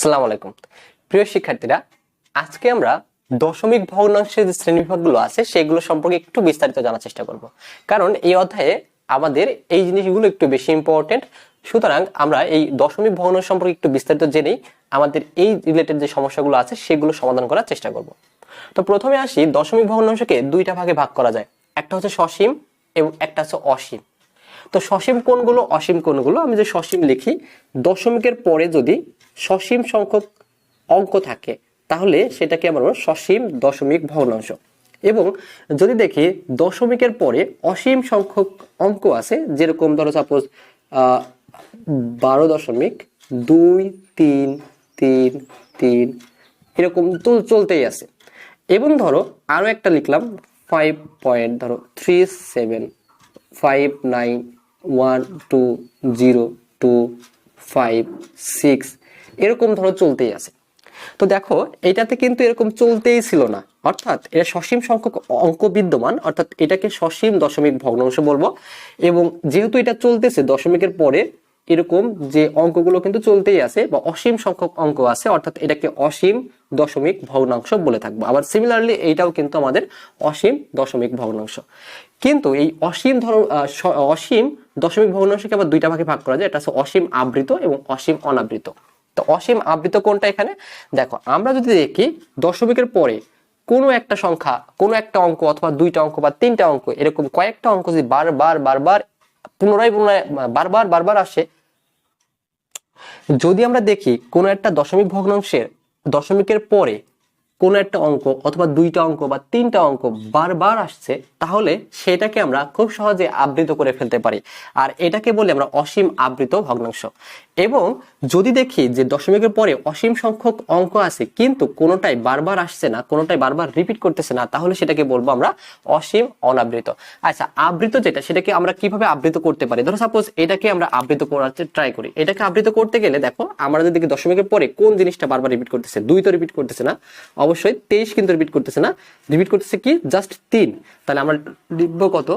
সালাম আলাইকুম। প্রিয় শিক্ষার্থীরা, আজকে আমরা দশমিক ভগ্নাংশের যে শ্রেণীবিভাগগুলো আছে, সেগুলো সম্পর্কে একটু বিস্তারিত জানার চেষ্টা করব। কারণ এই অধ্যায়ে আমাদের এই জিনিসগুলো একটু বেশি ইম্পর্টেন্ট সুতরাং আমরা এই দশমিক ভগ্নাংশ সম্পর্কে একটু বিস্তারিত জেনেই আমাদের এই রিলেটেড যে সমস্যাগুলো আছে, সেগুলো সমাধান করার চেষ্টা করব। তো প্রথমে আসি, দশমিক ভগ্নাংশকে দুইটা ভাগে ভাগ করা যায়। একটা হচ্ছে সসীম এবং একটা হচ্ছে অসীম। তো সসীম কোনগুলো অসীম কোনগুলো আমি যে সসীম লিখি, দশমিকের পরে যদি সসীম সংখ্যক অঙ্ক থাকে, তাহলে সেটাকে আমরা সসীম দশমিক ভগ্নাংশ। এবং যদি দেখি দশমিকের পরে অসীম সংখ্যক অঙ্ক আছে, যেরকম ধরো সাপোজ বারো দশমিক দুই, তিন তিন তিন, এরকম তো চলতেই আছে। এবং ধরো আরও একটা লিখলাম ফাইভ পয়েন্ট ধরো three seven five nine one two zero two five six এরকম ধরো চলতেই আছে। তো দেখো, এটাতে কিন্তু এরকম চলতেই ছিল না। অর্থাৎ এটা সসীম সংখ্যক অঙ্ক বিদ্যমান, অর্থাৎ এটাকে সসীম দশমিক ভগ্নাংশ বলব। এবং যেহেতু এটা চলতেছে, দশমিকের পরে এরকম যে অঙ্কগুলো কিন্তু চলতেই আছে বা অসীম সংখ্যক অঙ্ক আছে, অর্থাৎ এটাকে অসীম দশমিক ভগ্নাংশ বলে থাকব। আবার সিমিলারলি এইটাও কিন্তু আমাদের অসীম দশমিক ভগ্নাংশ। কিন্তু এই অসীম ধর অসীম দশমিক ভগ্নাংশকে আবার দুইটা ভাগে ভাগ করা যায়। এটা হচ্ছে অসীম আবৃত এবং অসীম অনাবৃত। তো অসীম আবৃত কোনটা এখানে? দেখো, আমরা যদি দেখি দশমিকের পরে কোনো একটা সংখ্যা, কোনো একটা অঙ্ক অথবা দুইটা অঙ্ক বা তিনটা অঙ্ক, এরকম কয়েকটা অঙ্ক যদি বারবার বারবার, পুনরায় পুনরায়, বারবার বারবার আসে, যদি আমরা দেখি কোনো একটা দশমিক ভগ্নাংশের দশমিকের পরে কোনো একটা অঙ্ক অথবা দুইটা অঙ্ক বা তিনটা অঙ্ক বারবার আসছে, তাহলে সেটাকে আমরা খুব সহজে আবৃত করে ফেলতে পারি। আর এটাকে বলি আমরা অসীম আবৃত ভগ্নাংশ। এবং যদি দেখি যে দশমিকের পরে অসীম সংখ্যক অঙ্ক আছে, কিন্তু কোনোটাই বারবার আসছে না, কোনোটাই বারবার রিপিট করতেছে না, তাহলে সেটাকে বলব আমরা অসীম অনাবৃত। আচ্ছা আবৃত যেটা, সেটাকে আমরা কীভাবে আবৃত করতে পারি? ধরো সাপোজ এটাকে আমরা আবৃত করার ট্রাই করি, এটাকে আবৃত করতে গেলে দেখো, আমরা যদি দেখি দশমিকের পরে কোন জিনিসটা বারবার রিপিট করতেছে, দুই তো রিপিট করতেছে না, অবশ্যই তেইশ কিন্তু রিপিট করতেছে না রিপিট করতেছে কি? জাস্ট তিন। তাহলে আমরা লিখব কত?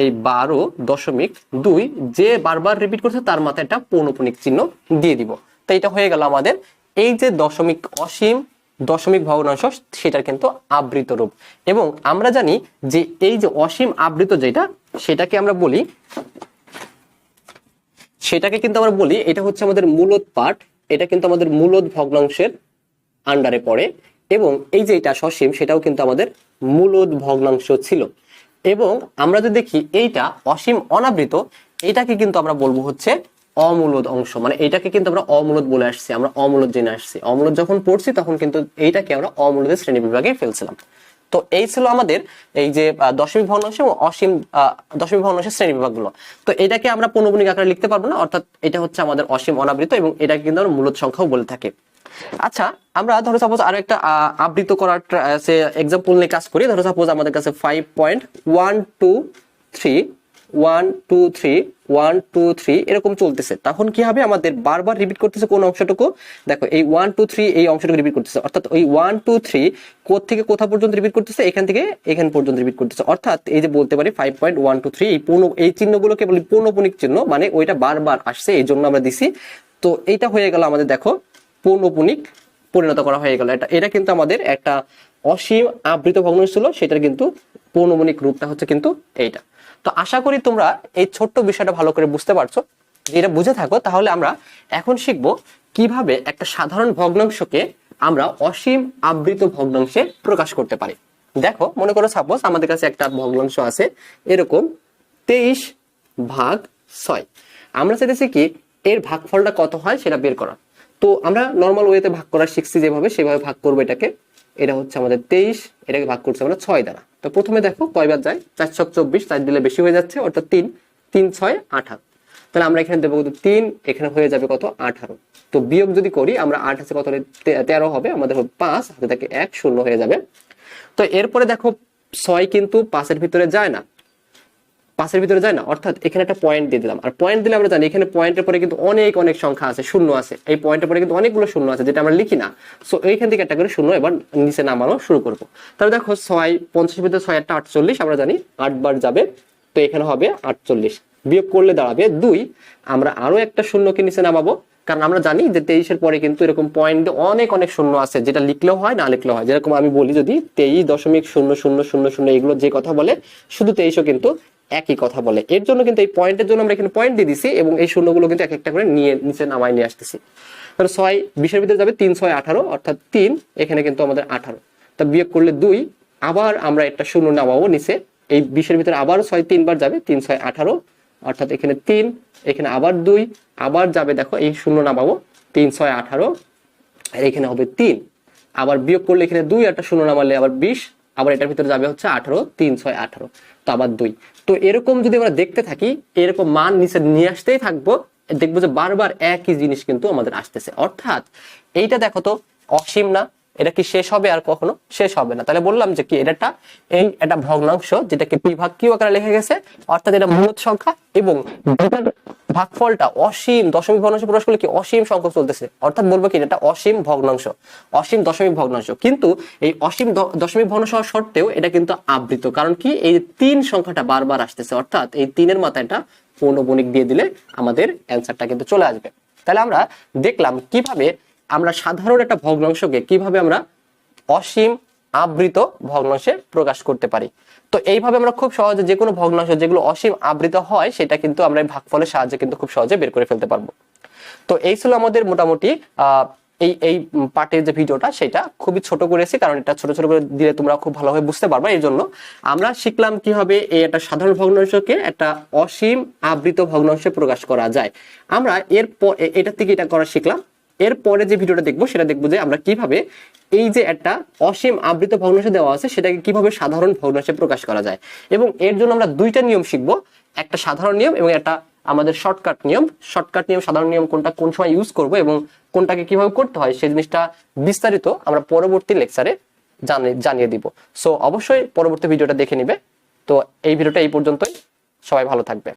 এই বারো দশমিক দুই, যে বারবার রিপিট করছে, তার মাথায় একটা পৌনপুনিক চিহ্ন দিয়ে দিব। তো এটা হয়ে গেল আমাদের এই যে দশমিক অসীম, দশমিক ভগ্নাংশ, সেটার কিন্তু আবৃত রূপ। এবং আমরা জানি যে এই যে অসীম আবৃত যেটা, সেটাকে আমরা বলি, সেটাকে কিন্তু আমরা বলি, এটা হচ্ছে আমাদের মূলত পাঠ, এটা কিন্তু আমাদের মূলত ভগ্নাংশের আন্ডারে পড়ে। এবং এই যে এটা সসীম, সেটাও কিন্তু আমাদের মূলত ভগ্নাংশ ছিল। এবং আমরা যদি দেখি এইটা অসীম অনাবৃত, এটাকে কিন্তু আমরা বলব হচ্ছে অমূলদ অংশ। মানে এটাকে কিন্তু আমরা অমূলদ বলে আসছি, আমরা অমূলদ জেনে আসছি। অমূলদ যখন পড়ছি তখন কিন্তু এইটাকে আমরা অমূলদের শ্রেণি বিভাগে ফেলছিলাম। তো এই ছিল আমাদের এই যে দশমিক ভগ্নাংশ এবং অসীম দশমিক ভগ্নাংশের শ্রেণি বিভাগগুলো তো এটাকে আমরা পৌনপুনিক আকারে লিখতে পারব না, অর্থাৎ এটা হচ্ছে আমাদের অসীম অনাবৃত এবং এটাকে কিন্তু আমরা মূলত সংখ্যাও বলে থাকি। আচ্ছা আমরা ধরো সাপোজ আরও একটা আবৃত করার এক্সাম্পল নিয়ে কাজ করি। ধরো সাপোজ আমাদের কাছে five point one two three one two three one two three এরকম চলতেছে। তখন কি হবে? আমাদের বারবার রিপিট করতেছে কোন অংশটুকু? দেখো, এই ওয়ান টু থ্রি এই অংশটুকু রিপিট করতেছে। অর্থাৎ ওই ওয়ান টু থ্রি কোথ থেকে কোথা পর্যন্ত রিপিট করতেছে? এখান থেকে এখান পর্যন্ত রিপিট করতেছে। অর্থাৎ এই যে বলতে পারি five point one two three এই পূর্ণ, এই চিহ্নগুলোকে বলি পূর্ণপণিক চিহ্ন মানে ওইটা বারবার আসছে, এই জন্য আমরা দিছি। তো এইটা হয়ে গেল আমাদের, দেখো পূর্ণপণিক পরিণত করা হয়ে গেল। এটা এটা কিন্তু আমাদের একটা অসীম আবৃত ভগ্নাংশ ছিল, সেটার কিন্তু পৌনমনিক রূপটা হচ্ছে কিন্তু এইটা। তো আশা করি তোমরা এই ছোট্ট বিষয়টা ভালো করে বুঝতে পারছ। এটা বুঝে থাকো, তাহলে আমরা এখন শিখব কীভাবে একটা সাধারণ ভগ্নাংশকে আমরা অসীম আবৃত ভগ্নাংশে প্রকাশ করতে পারি। দেখো, মনে করো সাপোজ আমাদের কাছে একটা ভগ্নাংশ আছে, এরকম তেইশ ভাগ ছয়। আমরা চাইতেছি কি এর ভাগফলটা কত হয় সেটা বের করা। তো আমরা নর্মাল ওয়েতে ভাগ করা শিখছি যেভাবে, সেভাবে ভাগ করব এটাকে। এটা হচ্ছে আমাদের তেইশ, এটাকে ভাগ করছে আমরা ছয় দ্বারা। তো প্রথমে দেখো কয়বার যায়? চার ছক চব্বিশ, চার দিলে বেশি হয়ে যাচ্ছে, অর্থাৎ তিন। তিন, ছয়, আঠারো। তাহলে আমরা এখানে দেবো তিন, এখানে হয়ে যাবে কত? আঠারো। তো বিয়োগ যদি করি, আমরা আট আছে কত? তেরো হবে, আমাদের পাঁচ, হাতে থাকে এক, শূন্য হয়ে যাবে। তো এরপরে দেখো ছয় কিন্তু পাঁচের ভিতরে যায় না। পাঁচের ভিতরে যায় না, অর্থাৎ এখানে একটা পয়েন্ট দিয়ে দিলাম। আর পয়েন্ট দিলে আমরা জানি এখানে পয়েন্টের পরে কিন্তু অনেক অনেক সংখ্যা আছে, শূন্য আছে। এই পয়েন্টের পরে কিন্তু অনেকগুলো শূন্য আছে, যেটা আমরা লিখি না। সো এইখান থেকে একটা করে শূন্য এবার নিচে নামানো শুরু করব। তাহলে দেখো ছয় পঞ্চাশের ভিতরে ছয় একটা আটচল্লিশ, আমরা জানি আট বার যাবে, তো এখানে হবে আটচল্লিশ। বিয়োগ করলে দাঁড়াবে দুই। আমরা আরও একটা শূন্যকে নিচে নামাবো, কারণ আমরা জানি যে তেইশের পরে কিন্তু এরকম পয়েন্ট অনেক অনেক শূন্য আছে, যেটা লিখলেও হয়, না লিখলেও হয়। যেরকম আমি বলি যদি তেইশ দশমিক শূন্য শূন্য শূন্য শূন্য, এগুলো যে কথা বলে, শুধু তেইশও কিন্তু একই কথা বলে। এর জন্য কিন্তু এই পয়েন্টের জন্য আমরা এখানে পয়েন্ট দিয়ে দিছি এবং এই শূন্যগুলো কিন্তু এক একটা করে নিয়ে, নিচে নামায় নিয়ে আসতেছি। তাহলে ছয়, বিশের ভিতরে যাবে তিন, ছয়, আঠারো, অর্থাৎ তিন, এখানে কিন্তু আমাদের আঠারো। তা বিয়োগ করলে দুই, আবার আমরা একটা শূন্য নামাবো নিচে। এই বিশের ভিতরে আবার ছয়, তিনবার যাবে, তিন, ছয়, আঠারো, অর্থাৎ এখানে তিন, এখানে আবার দুই, আবার যাবে, দেখো, এই শূন্য নামাবো, তিন, ছয়, আঠারো, আর এখানে হবে তিন। আবার বিয়োগ করলে এখানে দুই, একটা শূন্য নামালে আবার বিশ আবার এটার ভিতরে যাবে হচ্ছে আঠারো, তিন, ছয়, আঠারো। তো আবার দুই। তো এরকম যদি আমরা দেখতে থাকি, এরকম মান নিচে নিয়ে আসতেই থাকব, দেখব যে বারবার একই জিনিস কিন্তু আমাদের আসতেছে। অর্থাৎ এইটা দেখো তো অসীম না এটা কি শেষ হবে আর কখনো? শেষ হবে না। তাহলে বললাম যে কি এটা এই একটা ভগ্নাংশ, যেটাকে বিভাগ কি আকারে লেখা গেছে, অর্থাৎ এটা মূলত সংখ্যা এবং ভাগফলটা অসীম দশমিক ভগ্নাংশ প্রকাশ করলে কি অসীম সংখ্যক চলতেছে? অর্থাৎ বলব কি, এটা অসীম ভগ্নাংশ, অসীম দশমিক ভগ্নাংশ। কিন্তু এই অসীম দশমিক ভগ্নাংশ সত্ত্বেও এটা কিন্তু আবৃত। কারণ কি, এই তিন সংখ্যাটা বারবার আসতেছে, অর্থাৎ এই তিনের মাথায় এটা বণিক দিয়ে দিলে আমাদের অ্যান্সারটা কিন্তু চলে আসবে। তাহলে আমরা দেখলাম কীভাবে আমরা সাধারণ একটা ভগ্নাংশকে কীভাবে আমরা অসীম আবৃত ভগ্নাংশে প্রকাশ করতে পারি? তো এইভাবে আমরা খুব সহজে যে কোনো ভগ্নাংশ, যেগুলো অসীম আবৃত হয়, সেটা কিন্তু আমরা ভাগফলের সাহায্যে কিন্তু খুব সহজে বের করে ফেলতে পারব। তো এই ছিল আমাদের মোটামুটি এই এই পার্টের যে ভিডিওটা, সেটা খুবই ছোট করেছি, কারণ এটা ছোট ছোট করে দিলে তোমরা খুব ভালোভাবে বুঝতে পারবে, এই জন্য আমরা শিখলাম কীভাবে এই একটা সাধারণ ভগ্নাংশকে একটা অসীম আবৃত ভগ্নাংশে প্রকাশ করা যায়। আমরা এর প- এ- এটার থেকে এটা করা শিখলাম এরপরে যে ভিডিওটা দেখব, সেটা দেখব যে আমরা কীভাবে এই যে একটা অসীম আবৃত ভগ্নাংশ দেওয়া আছে, সেটাকে কীভাবে সাধারণ ভগ্নাংশে প্রকাশ করা যায়। এবং এর জন্য আমরা দুইটা নিয়ম শিখব, একটা সাধারণ নিয়ম এবং একটা আমাদের শর্টকাট নিয়ম। শর্টকাট নিয়ম, সাধারণ নিয়ম কোনটা কোন সময় ইউজ করব এবং কোনটাকে কীভাবে করতে হয়, সেই জিনিসটা বিস্তারিত আমরা পরবর্তী লেকচারে জানিয়ে দিব। সো অবশ্যই পরবর্তী ভিডিওটা দেখে নিবে। তো, এই ভিডিওটা এই পর্যন্তই। সবাই ভালো থাকবে